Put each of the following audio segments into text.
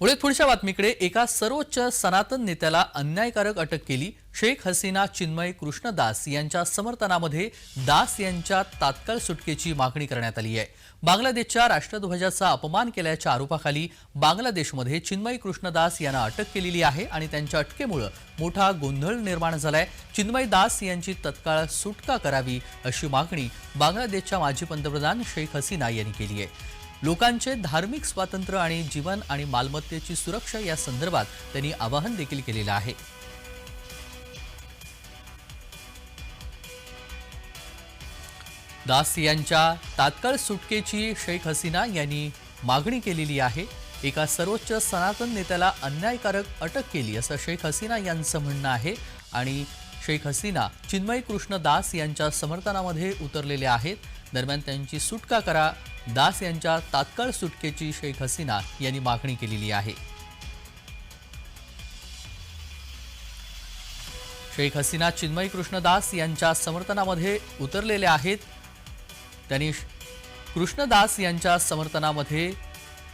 पुढे पुढच्या बातमीकडे एका सर्वोच्च सनातन नेत्याला अन्यायकारक अटक केली. शेख हसीना चिन्मय कृष्णदास यांच्या समर्थनामध्ये दास यांच्या तात्काळ सुटकेची मागणी करण्यात आली आहे. बांगलादेशच्या राष्ट्रध्वजाचा अपमान केल्याच्या आरोपाखाली बांगलादेशमध्ये चिन्मय कृष्णदास यांना अटक केलेली आहे आणि त्यांच्या अटकेमुळं मोठा गोंधळ निर्माण झालाय. चिन्मय दास यांची तत्काळ सुटका करावी अशी मागणी बांगलादेशच्या माजी पंतप्रधान शेख हसीना यांनी केली आहे. लोकांचे धार्मिक स्वातंत्र्य आणि जीवन आणि मालमत्तेची सुरक्षा या संदर्भात त्यांनी आवाहन देखील केलेलं आहे. दास यांच्या तात्काळ सुटकेची शेख हसीना यांनी मागणी केलेली आहे. एका सर्वोच्च सनातन नेत्याला अन्यायकारक अटक केली असं शेख हसीना यांचं म्हणणं आहे आणि शेख हसीना चिन्मय कृष्ण दास यांच्या समर्थनामध्ये उतरलेले आहेत. दरम्यान त्यांची सुटका करा दास यांच्या तात्काळ सुटकेची शेख हसीना यांनी मागणी केलेली आहे. शेख हसीना चिन्मय कृष्णदास यांच्या समर्थनामध्ये उतरलेले आहेत. त्यांनी कृष्णदास यांच्या समर्थनामध्ये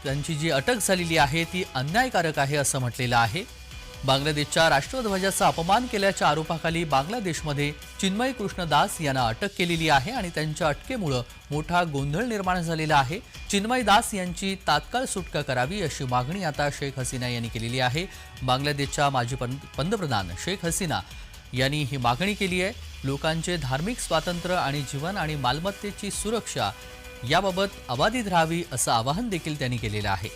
त्यांची जी अटक झालेली आहे ती अन्यायकारक आहे असं म्हटलेलं आहे. बांगलादेशच्या राष्ट्रध्वजाचा अपमान केल्याच्या आरोपाखाली बांगलादेशमध्ये चिन्मय कृष्णदास यांना अटक केलेली आहे आणि त्यांच्या अटकेमुळं मोठा गोंधळ निर्माण झालेला आहे. चिन्मय दास यांची तात्काळ सुटका करावी अशी मागणी आता शेख हसीना यांनी केलेली आहे. बांगलादेशच्या माजी पंतप्रधान शेख हसीना यांनी ही मागणी केली आहे. लोकांचे धार्मिक स्वातंत्र्य आणि जीवन आणि मालमत्तेची सुरक्षा याबाबत अबाधित राहावी असं आवाहन देखील त्यांनी केलेलं आहे.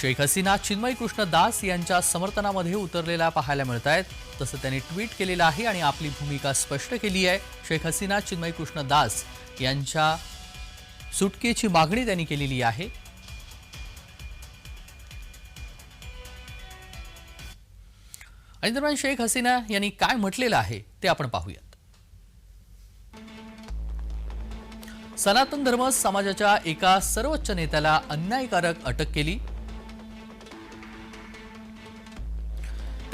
शेख हसीना चिन्मय कृष्ण दास यांच्या समर्थनामध्ये उतरलेला पाहायला मिळत आहेत तसं त्यांनी ट्विट केलेलं आहे आणि आपली भूमिका स्पष्ट केली आहे. शेख हसीना चिन्मय कृष्ण दास यांच्या सुटकेची मागणी त्यांनी केलेली आहे. आणि दरम्यान शेख हसीना यांनी काय म्हटलेलं आहे ते आपण पाहूयात. सनातन धर्म समाजाच्या एका सर्वोच्च नेत्याला अन्यायकारक अटक केली.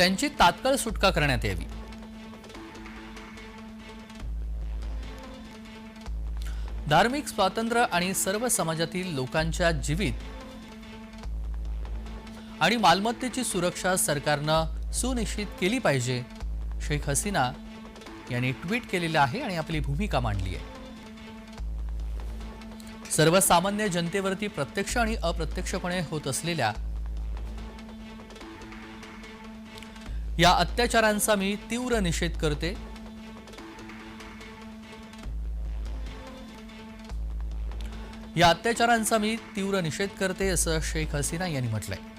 त्यांची तात्काळ सुटका करण्यात यावी. धार्मिक स्वातंत्र्य आणि सर्व समाजातील लोकांच्या जीवित आणि मालमत्तेची सुरक्षा सरकारनं सुनिश्चित केली पाहिजे शेख हसीना यांनी ट्विट केलेलं आहे आणि आपली भूमिका मांडली आहे. सर्वसामान्य जनतेवरती प्रत्यक्ष आणि अप्रत्यक्षपणे होत असलेल्या या अत्याचारांचा मी तीव्र निषेध करते. या अत्याचारांचा मी तीव्र निषेध करते असं शेख हसीना यांनी म्हटलंय.